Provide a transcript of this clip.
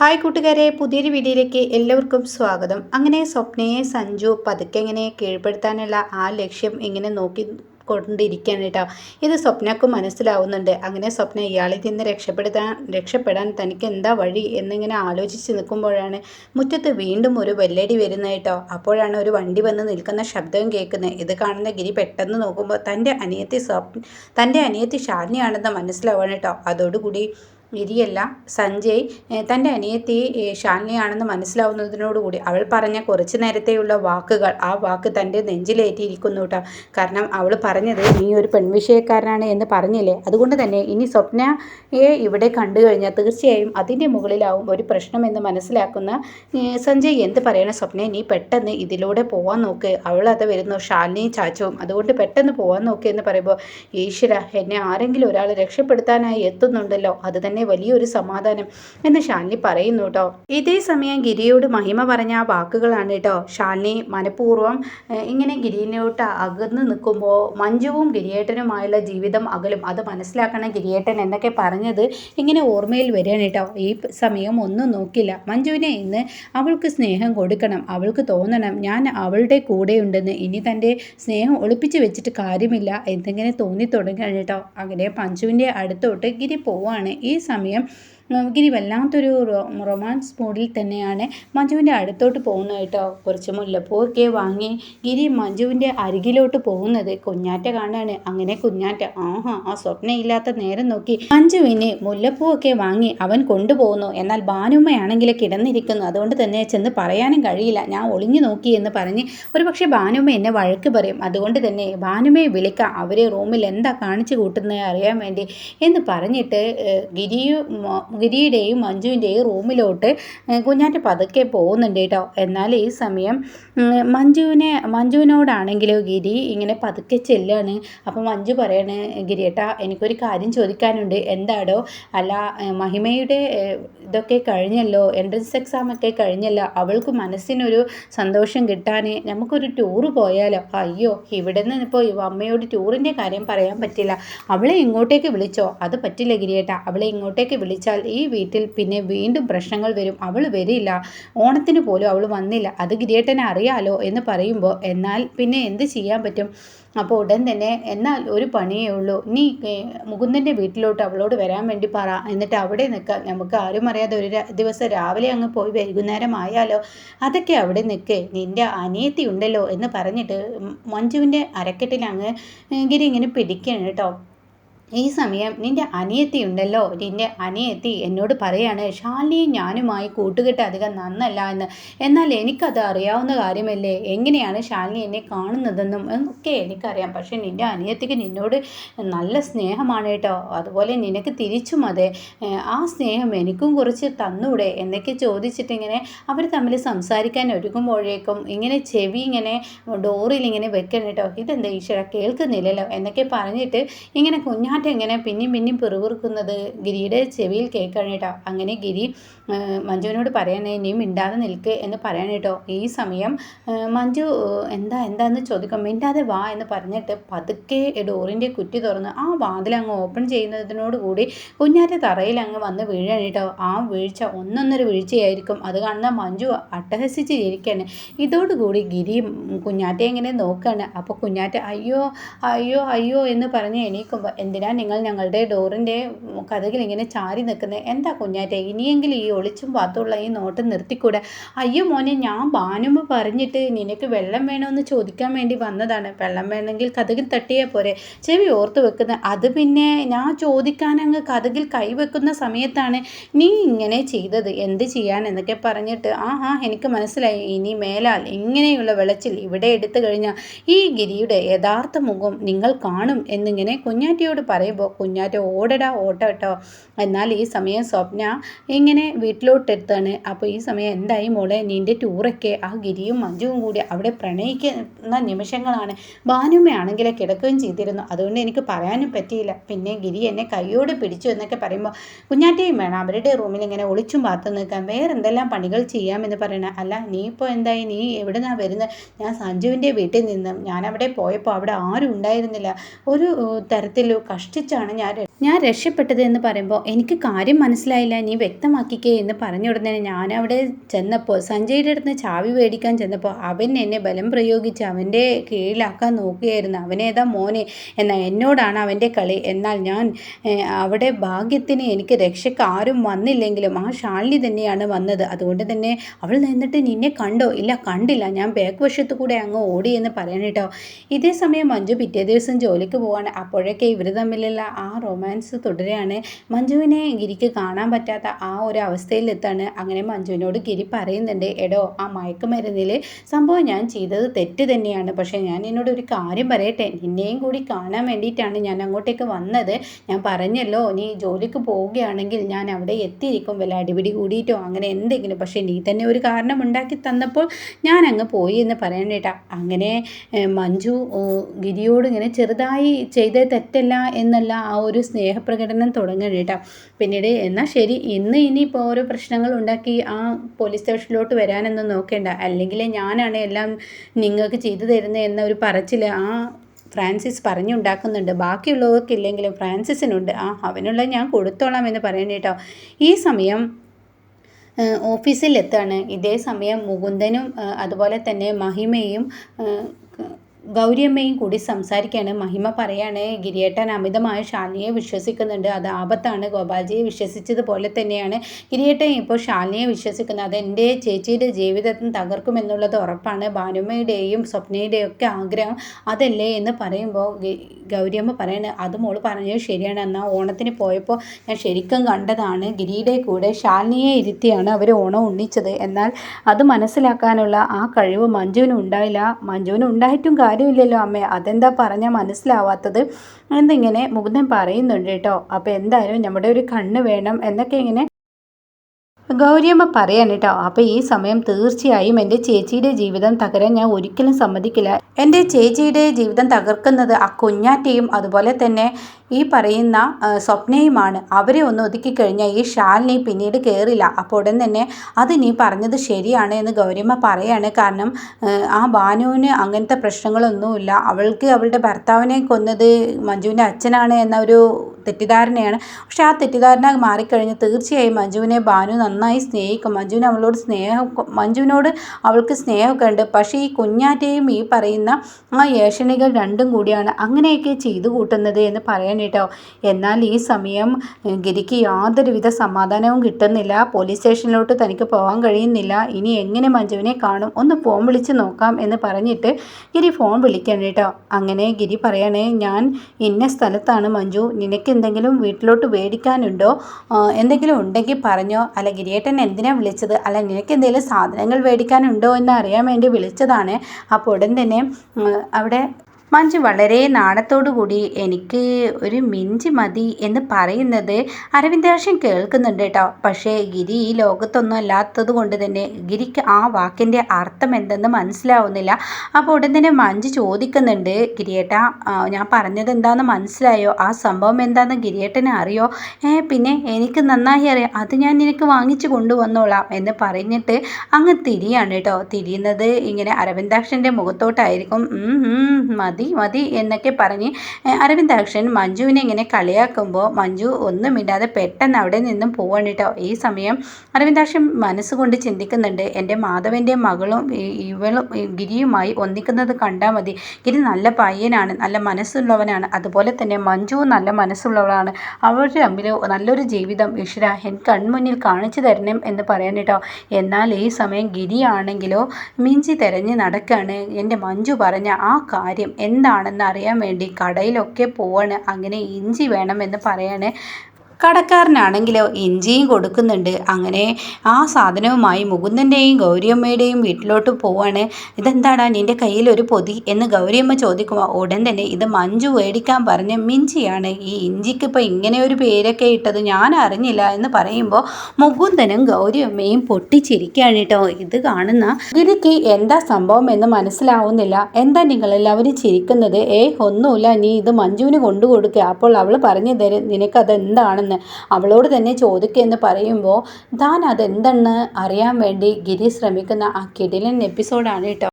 Hi കൂട്ടുകാരെ പുതിയൊരു വീഡിയോയിലേക്ക് എല്ലാവർക്കും സ്വാഗതം. അങ്ങനെ സ്വപ്നയെ സഞ്ജു പതുക്കെ എങ്ങനെ കീഴ്പ്പെടുത്താനുള്ള ആ ലക്ഷ്യം എങ്ങനെ നോക്കി കൊണ്ടിരിക്കുകയാണ് കേട്ടോ. ഇത് സ്വപ്നക്ക് മനസ്സിലാവുന്നുണ്ട്. അങ്ങനെ സ്വപ്ന ഇയാളിൽ നിന്ന് രക്ഷപ്പെടുത്താൻ രക്ഷപ്പെടാൻ തനിക്ക് എന്താ വഴി എന്നിങ്ങനെ ആലോചിച്ച് നിൽക്കുമ്പോഴാണ് മുറ്റത്ത് വീണ്ടും ഒരു വെല്ലടി വരുന്നത് കേട്ടോ. അപ്പോഴാണ് ഒരു വണ്ടി വന്ന് നിൽക്കുന്ന ശബ്ദവും കേൾക്കുന്നത്. ഇത് കാണുന്ന ഗിരി പെട്ടെന്ന് നോക്കുമ്പോൾ തന്റെ അനിയത്തി സ്വപ്ന തന്റെ അനിയത്തി ഷാലിനിയാണെന്ന് മനസ്സിലാവാണ് കേട്ടോ. അതോടുകൂടി ഗിരിയല്ല സഞ്ജയ് തന്റെ അനിയത്തി ഷാലിനിയാണെന്ന് മനസ്സിലാവുന്നതിനോടുകൂടി അവൾ പറഞ്ഞ കുറച്ച് നേരത്തെയുള്ള വാക്കുകൾ ആ വാക്ക് തന്റെ നെഞ്ചിലേറ്റിയിരിക്കുന്നു കേട്ടോ. കാരണം അവൾ പറഞ്ഞത് നീ ഒരു പെൺവിഷയക്കാരനാണ് എന്ന് പറഞ്ഞില്ലേ? അതുകൊണ്ട് തന്നെ ഇനി സ്വപ്നയെ ഇവിടെ കണ്ടു കഴിഞ്ഞാൽ തീർച്ചയായും അതിന്റെ മുകളിലാവും ഒരു പ്രശ്നമെന്ന് മനസ്സിലാക്കുന്ന സഞ്ജയ് എന്ത് പറയണം? സ്വപ്നയെ നീ പെട്ടെന്ന് ഇതിലൂടെ പോവാൻ നോക്ക്. അവളത് വരുന്നു ഷാലിനിയും ചാച്ചവും. അതുകൊണ്ട് പെട്ടെന്ന് പോവാൻ നോക്ക് എന്ന് പറയുമ്പോൾ ഈശ്വര എന്നെ ആരെങ്കിലും ഒരാൾ രക്ഷപ്പെടുത്താനായി എത്തുന്നുണ്ടല്ലോ. അത് തന്നെ തന്നെ വലിയൊരു സമാധാനം എന്ന് ഷാലിനി പറയുന്നു കേട്ടോ ഇതേ സമയം ഗിരിയോട് മഹിമ പറഞ്ഞ ആ വാക്കുകളാണ് കേട്ടോ ഷാലിനി മനഃപൂർവം ഇങ്ങനെ ഗിരിനോട്ട് അകന്ന് നിൽക്കുമ്പോൾ മഞ്ജുവും ഗിരിയേട്ടനുമായുള്ള ജീവിതം അകലും. അത് മനസ്സിലാക്കണം ഗിരിയേട്ടൻ എന്നൊക്കെ പറഞ്ഞത് ഇങ്ങനെ ഓർമ്മയിൽ വരികയാണ് കേട്ടോ ഈ സമയം ഒന്നും നോക്കില്ല. മഞ്ജുവിനെ ഇന്ന് അവൾക്ക് സ്നേഹം കൊടുക്കണം. അവൾക്ക് തോന്നണം. ഞാൻ അവളുടെ കൂടെ കൂടെയുണ്ടെന്ന്. ഇനി തന്റെ സ്നേഹം ഒളിപ്പിച്ച് വെച്ചിട്ട് കാര്യമില്ല. എന്തെങ്കിലും തോന്നി തുടങ്ങുകയാണ് കേട്ടോ അങ്ങനെ മഞ്ജുവിന്റെ അടുത്തോട്ട് ഗിരി പോവാണ്. ഈ സമയം ഗിരി വല്ലാത്തൊരു റൊമാൻസ് മൂഡിൽ തന്നെയാണ് മഞ്ജുവിന്റെ അടുത്തോട്ട് പോകുന്നത് കേട്ടോ. കുറച്ച് മുല്ലപ്പൂവൊക്കെ വാങ്ങി ഗിരി മഞ്ജുവിന്റെ അരികിലോട്ട് പോകുന്നത് കുഞ്ഞാറ്റ കാണാണ് അങ്ങനെ കുഞ്ഞാറ്റ ആഹാ ആ സ്വപ്നയില്ലാത്ത നേരം നോക്കി മഞ്ജുവിന് മുല്ലപ്പൂവൊക്കെ വാങ്ങി അവൻ കൊണ്ടുപോകുന്നു. എന്നാൽ ഭാനുമ്മയാണെങ്കിൽ കിടന്നിരിക്കുന്നു. അതുകൊണ്ട് തന്നെ ചെന്ന് പറയാനും കഴിയില്ല. ഞാൻ ഒളിഞ്ഞു നോക്കി എന്ന് പറഞ്ഞ് ഒരു പക്ഷേ ഭാനുമ്മ എന്നെ വഴക്ക് പറയും. അതുകൊണ്ട് തന്നെ ഭാനുമ്മയെ വിളിക്കാം. അവരെ റൂമിൽ എന്താ കാണിച്ചു കൂട്ടുന്നത് അറിയാൻ വേണ്ടി എന്ന് പറഞ്ഞിട്ട് ഗിരിയും ഗിരിയുടെയും മഞ്ജുവിന്റെയും റൂമിലോട്ട് കുഞ്ഞാറ്റ പതുക്കെ പോകുന്നുണ്ട് കേട്ടോ. എന്നാൽ ഈ സമയം മഞ്ജുവിനെ മഞ്ജുവിനോടാണെങ്കിലോ ഗിരി ഇങ്ങനെ പതുക്കെ ചെല്ലാണ്. അപ്പോൾ മഞ്ജു പറയാണ് ഗിരിയേട്ടാ എനിക്കൊരു കാര്യം ചോദിക്കാനുണ്ട്. എന്താടോ? അല്ല മഹിമയുടെ ഇതൊക്കെ കഴിഞ്ഞല്ലോ. എൻട്രൻസ് എക്സാം ഒക്കെ കഴിഞ്ഞല്ലോ. അവൾക്ക് മനസ്സിനൊരു സന്തോഷം കിട്ടാൻ നമുക്കൊരു ടൂറ് പോയാലോ? അയ്യോ ഇവിടെ നിന്ന് ഇപ്പോൾ അമ്മയോട് ടൂറിന്റെ കാര്യം പറയാൻ പറ്റില്ല. അവളെ ഇങ്ങോട്ടേക്ക് വിളിച്ചോ? അത് പറ്റില്ല ഗിരിയേട്ട. അവളെ ഇങ്ങോട്ടേക്ക് വിളിച്ചാൽ ഈ വീട്ടിൽ പിന്നെ വീണ്ടും പ്രശ്നങ്ങൾ വരും. അവൾ വരില്ല. ഓണത്തിന് പോലും അവൾ വന്നില്ല. അത് ഗിരിയേട്ടനെ അറിയാലോ എന്ന് പറയുമ്പോൾ എന്നാൽ പിന്നെ എന്ത് ചെയ്യാൻ പറ്റും? അപ്പോൾ ഉടൻ തന്നെ എന്നാൽ ഒരു പണിയേ ഉള്ളൂ. നീ മുകുന്ദന്റെ വീട്ടിലോട്ട് അവളോട് വരാൻ വേണ്ടി പറ. എന്നിട്ട് അവിടെ നിൽക്കാം. നമുക്ക് ആരും അറിയാതെ ഒരു ദിവസം രാവിലെ അങ്ങ് പോയി വൈകുന്നേരം ആയാലോ? അതൊക്കെ അവിടെ നിൽക്ക്. നിന്റെ അനിയത്തി ഉണ്ടല്ലോ എന്ന് പറഞ്ഞിട്ട് മഞ്ജുവിന്റെ അരക്കെട്ടിൽ അങ്ങ് ഇങ്ങനെ പിടിക്കണം കേട്ടോ. ഈ സമയം നിന്റെ അനിയത്തി ഉണ്ടല്ലോ. നിന്റെ അനിയത്തി എന്നോട് പറയാണ് ശാലിനിയും ഞാനുമായി കൂട്ടുകെട്ട് അധികം നന്നല്ല എന്ന്. എന്നാൽ എനിക്കത് അറിയാവുന്ന കാര്യമല്ലേ? എങ്ങനെയാണ് ശാലിനി എന്നെ കാണുന്നതെന്നും എന്നൊക്കെ എനിക്കറിയാം. പക്ഷെ നിന്റെ അനിയത്തിക്ക് നിന്നോട് നല്ല സ്നേഹമാണ് കേട്ടോ. അതുപോലെ നിനക്ക് തിരിച്ചും അതെ. ആ സ്നേഹം എനിക്കും കുറച്ച് തന്നൂടെ എന്നൊക്കെ ചോദിച്ചിട്ടിങ്ങനെ അവർ തമ്മിൽ സംസാരിക്കാൻ ഒരുങ്ങുമ്പോഴേക്കും ഇങ്ങനെ ചെവി ഇങ്ങനെ ഡോറിൽ ഇങ്ങനെ വെക്കണം കേട്ടോ. ഇതെന്താ ഈശ്വര കേൾക്കുന്നില്ലല്ലോ എന്നൊക്കെ പറഞ്ഞിട്ട് ഇങ്ങനെ കുഞ്ഞാ എങ്ങനെ പിന്നെയും പിന്നെയും പിറുപിറുക്കുന്നത്. ഗിരിയുടെ ചെവിയിൽ കേൾക്കണം കേട്ടോ. അങ്ങനെ ഗിരി മഞ്ജുവിനോട് പറയണേ നീ മിണ്ടാതെ നിൽക്ക് എന്ന് പറയണം കേട്ടോ. ഈ സമയം മഞ്ജു എന്താ എന്താന്ന് ചോദിക്കും. മിണ്ടാതെ വാ എന്ന് പറഞ്ഞിട്ട് പതുക്കെ ഡോറിന്റെ കുറ്റി തുറന്ന് ആ വാതിൽ അങ്ങ് ഓപ്പൺ ചെയ്യുന്നതിനോടുകൂടി കുഞ്ഞാറ്റ തറയിൽ അങ്ങ് വന്ന് വീഴണം കേട്ടോ. ആ വീഴ്ച ഒന്നൊന്നര വീഴ്ചയായിരിക്കും. അത് കാണുന്ന മഞ്ജു അട്ടഹസിച്ച് ഇരിക്കുകയാണ് ഇതോടുകൂടി ഗിരി കുഞ്ഞാറ്റെ ഇങ്ങനെ നോക്കുകയാണ് അപ്പോൾ കുഞ്ഞാറ്റ അയ്യോ അയ്യോ അയ്യോ എന്ന് പറഞ്ഞ് എണീക്കുമ്പോൾ എന്തിനാ നിങ്ങൾ ഞങ്ങളുടെ ഡോറിന്റെ കഥകിൽ ഇങ്ങനെ ചാരി നിൽക്കുന്നത് എന്താ കുഞ്ഞാറ്റെ ഇനിയെങ്കിലും ഈ ഒളിച്ചും പാത്തുള്ള ഈ നോട്ടം നിർത്തിക്കൂടെ? അയ്യോ മോനെ ഞാൻ ബാനുമ്പ് പറഞ്ഞിട്ട് നിനക്ക് വെള്ളം വേണമെന്ന് ചോദിക്കാൻ വേണ്ടി വന്നതാണ്. വെള്ളം വേണമെങ്കിൽ കഥകിൽ തട്ടിയാൽ പോരെ. ചെവി ഓർത്ത് വെക്കുന്ന അത് പിന്നെ ഞാൻ ചോദിക്കാൻ അങ്ങ് കഥകിൽ കൈവെക്കുന്ന സമയത്താണ് നീ ഇങ്ങനെ ചെയ്തത്. എന്ത് ചെയ്യാൻ എന്നൊക്കെ പറഞ്ഞിട്ട് ആ ആ എനിക്ക് മനസ്സിലായി. ഇനി മേലാൽ ഇങ്ങനെയുള്ള വെളച്ചിൽ ഇവിടെ എടുത്തു കഴിഞ്ഞാൽ ഈ ഗിരിയുടെ യഥാർത്ഥ മുഖം നിങ്ങൾ കാണും എന്നിങ്ങനെ കുഞ്ഞാറ്റിയോട് പറയുമ്പോൾ കുഞ്ഞാറ്റ ഓടടാ ഓട്ട കേട്ടോ. എന്നാൽ ഈ സമയം സ്വപ്ന ഇങ്ങനെ വീട്ടിലോട്ട് എത്താണ് അപ്പോൾ ഈ സമയം എന്തായി മോളെ? നിന്റെ ടൂറൊക്കെ ആ ഗിരിയും മഞ്ജുവും കൂടി അവിടെ പ്രണയിക്കുന്ന നിമിഷങ്ങളാണ്. ഭാനുമ്മയാണെങ്കിൽ കിടക്കുകയും ചെയ്തിരുന്നു. അതുകൊണ്ട് എനിക്ക് പറയാനും പറ്റിയില്ല. പിന്നെ ഗിരി എന്നെ കൈയോട് പിടിച്ചു എന്നൊക്കെ പറയുമ്പോൾ കുഞ്ഞാറ്റയും വേണം. അവരുടെ റൂമിൽ ഇങ്ങനെ ഒളിച്ചും പാത്തു നിൽക്കാൻ. വേറെ എന്തെല്ലാം പണികൾ ചെയ്യാമെന്ന് പറയണ. അല്ല നീ ഇപ്പോൾ എന്തായി? നീ എവിടെ നിന്നാണ് വരുന്നത് ഞാൻ സഞ്ജുവിന്റെ വീട്ടിൽ നിന്നും. ഞാൻ അവിടെ പോയപ്പോൾ അവിടെ ആരും ഉണ്ടായിരുന്നില്ല. ഒരു തരത്തിൽ കഷ്ട കഷ്ടിച്ചാണ് ഞാൻ ഞാൻ രക്ഷപ്പെട്ടത് എന്ന് പറയുമ്പോൾ എനിക്ക് കാര്യം മനസ്സിലായില്ല. നീ വ്യക്തമാക്കിക്കേ എന്ന് പറഞ്ഞ ഉടനെ ഞാൻ അവിടെ ചെന്നപ്പോൾ സഞ്ജയുടെ അടുത്ത് ചാവി മേടിക്കാൻ ചെന്നപ്പോൾ അവൻ എന്നെ ബലം പ്രയോഗിച്ച് അവന്റെ കീഴിലാക്കാൻ നോക്കുകയായിരുന്നു. അവനേതാ മോനെ എന്നാൽ എന്നോടാണ് അവന്റെ കളി. എന്നാൽ ഞാൻ അവിടെ ഭാഗ്യത്തിന് എനിക്ക് രക്ഷയ്ക്ക് ആരും വന്നില്ലെങ്കിലും ആ ഷാലിനി തന്നെയാണ് വന്നത്. അതുകൊണ്ട് തന്നെ അവൾ നിന്നിട്ട് നിന്നെ കണ്ടോ? ഇല്ല കണ്ടില്ല. ഞാൻ ബാക്ക് വശത്തു കൂടെ അങ്ങ് ഓടി എന്ന് കേട്ടോ. ഇതേ സമയം മഞ്ജു പിറ്റേ ദിവസം ജോലിക്ക് പോവാണ്. അപ്പോഴൊക്കെ ഇവർ തമ്മിലുള്ള ആ റൊമാൻസ് തുടരുകയാണ് മഞ്ജുവിനെ ഗിരിക്ക് കാണാൻ പറ്റാത്ത ആ ഒരു അവസ്ഥയിലെത്താണ്. അങ്ങനെ മഞ്ജുവിനോട് ഗിരി പറയുന്നുണ്ട് എടോ ആ മയക്കുമരുന്നിൽ സംഭവം ഞാൻ ചെയ്തത് തെറ്റ് തന്നെയാണ്. പക്ഷേ ഞാൻ എന്നോട് ഒരു കാര്യം പറയട്ടെ. നിന്നെയും കൂടി കാണാൻ വേണ്ടിയിട്ടാണ് ഞാൻ അങ്ങോട്ടേക്ക് വന്നത്. ഞാൻ പറഞ്ഞല്ലോ നീ ജോലിക്ക് പോവുകയാണെങ്കിൽ ഞാൻ അവിടെ എത്തിയിരിക്കും. വല്ല അടിപിടി കൂടിയിട്ടോ അങ്ങനെ എന്തെങ്കിലും. പക്ഷേ നീ തന്നെ ഒരു കാരണം ഉണ്ടാക്കി തന്നപ്പോൾ ഞാൻ അങ്ങ് പോയി എന്ന് പറയണേട്ടാ. അങ്ങനെ മഞ്ജു ഗിരിയോട് ഇങ്ങനെ ചെറുതായി ചെയ്ത തെറ്റല്ല എന്നുള്ള ആ ഒരു സ്നേഹപ്രകടനം തുടങ്ങണേട്ടാ പിന്നീട് എന്നാൽ ശരി ഇന്ന് ഇനിയിപ്പോൾ ഓരോ പ്രശ്നങ്ങൾ ഉണ്ടാക്കി ആ പോലീസ് സ്റ്റേഷനിലോട്ട് വരാനൊന്നും നോക്കേണ്ട. അല്ലെങ്കിൽ ഞാനാണ് എല്ലാം നിങ്ങൾക്ക് ചെയ്തു തരുന്നത് എന്ന ഒരു പറച്ചിൽ ആ ഫ്രാൻസിസ് പറഞ്ഞുണ്ടാക്കുന്നുണ്ട്. ബാക്കിയുള്ളവർക്കില്ലെങ്കിലും ഫ്രാൻസിസിനുണ്ട്. ആ അവനുള്ള ഞാൻ കൊടുത്തോളാം എന്ന് പറയണ കേട്ടോ. ഈ സമയം ഓഫീസിലെത്താണ്. ഇതേ സമയം മുകുന്ദനും അതുപോലെ തന്നെ മഹിമയും ഗൗരിയമ്മയും കൂടി സംസാരിക്കുകയാണ് മഹിമ പറയാണ് ഗിരിയേട്ടൻ അമിതമായ ശാലിനിയെ വിശ്വസിക്കുന്നുണ്ട്. അത് ആപത്താണ്. ഗോപാൽജിയെ വിശ്വസിച്ചതുപോലെ തന്നെയാണ് ഗിരിയേട്ടൻ ഇപ്പോൾ ശാലിനിയെ വിശ്വസിക്കുന്നത്. അത് എന്റെ ചേച്ചിയുടെ ജീവിതത്തിന് തകർക്കുമെന്നുള്ളത് ഉറപ്പാണ്. ഭാനുമ്മയുടെയും സ്വപ്നയുടെയും ഒക്കെ ആഗ്രഹം അതല്ലേ എന്ന് പറയുമ്പോൾ ഗൗരിയമ്മ പറയാണ് അത് മോൾ പറഞ്ഞത് ശരിയാണ്. എന്നാൽ ഓണത്തിന് പോയപ്പോൾ ഞാൻ ശരിക്കും കണ്ടതാണ് ഗിരിയുടെ കൂടെ ശാലിനിയെ ഇരുത്തിയാണ് അവർ ഓണം ഉണ്ണിച്ചത്. എന്നാൽ അത് മനസ്സിലാക്കാനുള്ള ആ കഴിവ് മഞ്ജുവിനുണ്ടായില്ല മഞ്ജുവിനുണ്ടായിട്ടും കാര്യമില്ലല്ലോ അമ്മേ. അതെന്താ പറഞ്ഞാൽ മനസ്സിലാവാത്തത്? എന്നിങ്ങനെ മുകുന്ദൻ പറയുന്നുണ്ട് കേട്ടോ. അപ്പോൾ എന്തായാലും നമ്മുടെ ഒരു കണ്ണ് വേണം എന്നൊക്കെ ഇങ്ങനെ ഗൗരിയമ്മ പറയാൻ കേട്ടോ അപ്പോൾ ഈ സമയം തീർച്ചയായും എന്റെ ചേച്ചിയുടെ ജീവിതം തകരാൻ ഞാൻ ഒരിക്കലും സമ്മതിക്കില്ല. എന്റെ ചേച്ചിയുടെ ജീവിതം തകർക്കുന്നത് ആ കുഞ്ഞാറ്റയും അതുപോലെ തന്നെ ഈ പറയുന്ന സ്വപ്നയുമാണ്. അവരെ ഒന്ന് ഒതുക്കി കഴിഞ്ഞാൽ ഈ ഷാലിനി പിന്നീട് കയറില്ല അപ്പോൾ ഉടൻ തന്നെ അത് നീ പറഞ്ഞത് ശരിയാണ് എന്ന് ഗൗരിയമ്മ പറയാണ്. കാരണം ആ, ബാനുവിന് അങ്ങനത്തെ പ്രശ്നങ്ങളൊന്നുമില്ല. അവൾക്ക് അവളുടെ ഭർത്താവിനെ കൊന്നത് മഞ്ജുവിന്റെ അച്ഛനാണ് എന്ന ഒരു തെറ്റിദ്ധാരണയാണ്. പക്ഷെ ആ തെറ്റിദ്ധാരണ മാറിക്കഴിഞ്ഞ് തീർച്ചയായും മഞ്ജുവിനെ ഭാനു നന്നായി സ്നേഹിക്കും. മഞ്ജുവിന് അവളോട് സ്നേഹം മഞ്ജുവിനോട് അവൾക്ക് സ്നേഹമൊക്കെ ഉണ്ട്. പക്ഷേ ഈ കുഞ്ഞാറ്റയും ഈ പറയുന്ന ആ ഏഷണികൾ രണ്ടും കൂടിയാണ് അങ്ങനെയൊക്കെ ചെയ്തു കൂട്ടുന്നത് എന്ന് പറയാൻ കേട്ടോ എന്നാൽ ഈ സമയം ഗിരിക്ക് യാതൊരുവിധ സമാധാനവും കിട്ടുന്നില്ല. പോലീസ് സ്റ്റേഷനിലോട്ട് തനിക്ക് പോകാൻ കഴിയുന്നില്ല. ഇനി എങ്ങനെ മഞ്ജുവിനെ കാണും? ഒന്ന് ഫോൺ വിളിച്ച് നോക്കാം എന്ന് പറഞ്ഞിട്ട് ഗിരി ഫോൺ വിളിക്കണം കേട്ടോ. അങ്ങനെ ഗിരി പറയണേ ഞാൻ ഇന്ന സ്ഥലത്താണ് മഞ്ജു. നിനക്ക് എന്തെങ്കിലും വീട്ടിലോട്ട് മേടിക്കാനുണ്ടോ എന്തെങ്കിലും ഉണ്ടെങ്കിൽ പറഞ്ഞോ. അല്ല ഗിരിയേട്ടൻ എന്തിനാണ് വിളിച്ചത്? അല്ല നിനക്ക് എന്തെങ്കിലും സാധനങ്ങൾ മേടിക്കാനുണ്ടോ എന്ന് അറിയാൻ വേണ്ടി വിളിച്ചതാണ്. അപ്പോൾ ഉടൻ തന്നെ അവിടെ മഞ്ജു വളരെ കൂടി എനിക്ക് ഒരു മിഞ്ചി മതി എന്ന് പറയുന്നത് അരവിന്ദാക്ഷൻ കേൾക്കുന്നുണ്ട് കേട്ടോ. പക്ഷേ ഗിരി ഈ ലോകത്തൊന്നും അല്ലാത്തത് കൊണ്ട് തന്നെ ഗിരിക്ക് ആ വാക്കിന്റെ അർത്ഥം എന്തെന്ന് മനസ്സിലാവുന്നില്ല. അപ്പോൾ ഉടൻ തന്നെ മഞ്ജു ചോദിക്കുന്നുണ്ട് ഗിരിയേട്ട ഞാൻ പറഞ്ഞത് എന്താണെന്ന് മനസ്സിലായോ? ആ സംഭവം എന്താണെന്ന് ഗിരിയേട്ടനെ അറിയോ? ഏ പിന്നെ എനിക്ക് നന്നായി അറിയാം. അത് ഞാൻ നിനക്ക് വാങ്ങിച്ചു കൊണ്ടുവന്നോളാം എന്ന് പറഞ്ഞിട്ട് അങ്ങ് തിരിയാണ് കേട്ടോ. തിരിയുന്നത് ഇങ്ങനെ അരവിന്ദാക്ഷന്റെ മുഖത്തോട്ടായിരിക്കും. "ഉം, ഉം, മതി മതി എന്നൊക്കെ പറഞ്ഞ് അരവിന്ദാക്ഷൻ മഞ്ജുവിനെ ഇങ്ങനെ കളിയാക്കുമ്പോൾ മഞ്ജു ഒന്നും ഇടാതെ പെട്ടെന്ന് അവിടെ നിന്നും പോവാണ് കേട്ടോ. ഈ സമയം അരവിന്ദാക്ഷൻ മനസ്സുകൊണ്ട് ചിന്തിക്കുന്നുണ്ട് എന്റെ മാധവന്റെ മകളും ഇവളും ഗിരിയുമായി ഒന്നിക്കുന്നത് കണ്ടാൽ മതി. ഗിരി നല്ല പയ്യനാണ് നല്ല മനസ്സുള്ളവനാണ്. അതുപോലെ തന്നെ മഞ്ജുവും നല്ല മനസ്സുള്ളവളാണ്. അവർ തമ്മിൽ നല്ലൊരു ജീവിതം. ഈശ്വര എൻ കൺമുന്നിൽ കാണിച്ചു തരണം എന്ന് പറയാൻ കേട്ടോ. എന്നാൽ ഈ സമയം ഗിരിയാണെങ്കിലോ മിഞ്ചി തെരഞ്ഞ് നടക്കാണ്. എന്റെ മഞ്ജു പറഞ്ഞ ആ കാര്യം എന്താണെന്ന് അറിയാൻ വേണ്ടി കടയിലൊക്കെ പോവാണ്. അങ്ങനെ ഇഞ്ചി വേണമെന്ന് പറയാണ്. കടക്കാരനാണെങ്കിലോ ഇഞ്ചിയും കൊടുക്കുന്നുണ്ട്. അങ്ങനെ ആ സാധനവുമായി മുകുന്ദന്റെയും ഗൗരിയമ്മയുടെയും വീട്ടിലോട്ട് പോവാണ്. ഇതെന്താടാ നിന്റെ കയ്യിൽ ഒരു പൊതി? എന്ന് ഗൗരിയമ്മ ചോദിക്കുമ്പോൾ ഉടൻ തന്നെ ഇത് മഞ്ജു മേടിക്കാൻ പറഞ്ഞ മിഞ്ചിയാണ്. ഈ ഇഞ്ചിക്ക് ഇപ്പോൾ ഇങ്ങനെ ഒരു പേരൊക്കെ ഇട്ടത് ഞാൻ അറിഞ്ഞില്ല എന്ന് പറയുമ്പോൾ മുകുന്ദനും ഗൗരിയമ്മയും പൊട്ടിച്ചിരിക്കുകയാണ് കേട്ടോ ഇത് കാണുന്ന ഗിരിക്ക് എന്താ സംഭവം എന്ന് മനസ്സിലാവുന്നില്ല. എന്താ നിങ്ങളെല്ലാവരും ചിരിക്കുന്നത്? ഏ ഒന്നുമില്ല. നീ ഇത് മഞ്ജുവിന് കൊണ്ടു കൊടുക്കുക അപ്പോൾ അവൾ പറഞ്ഞു തരും. നിനക്കത് എന്താണെന്ന് അവളോട് തന്നെ ചോദിക്കുക എന്ന് പറയുമ്പോൾ താൻ അതെന്തെന്ന് അറിയാൻ വേണ്ടി ഗിരി ശ്രമിക്കുന്ന ആ കിടിലൻ എപ്പിസോഡാണ് കേട്ടോ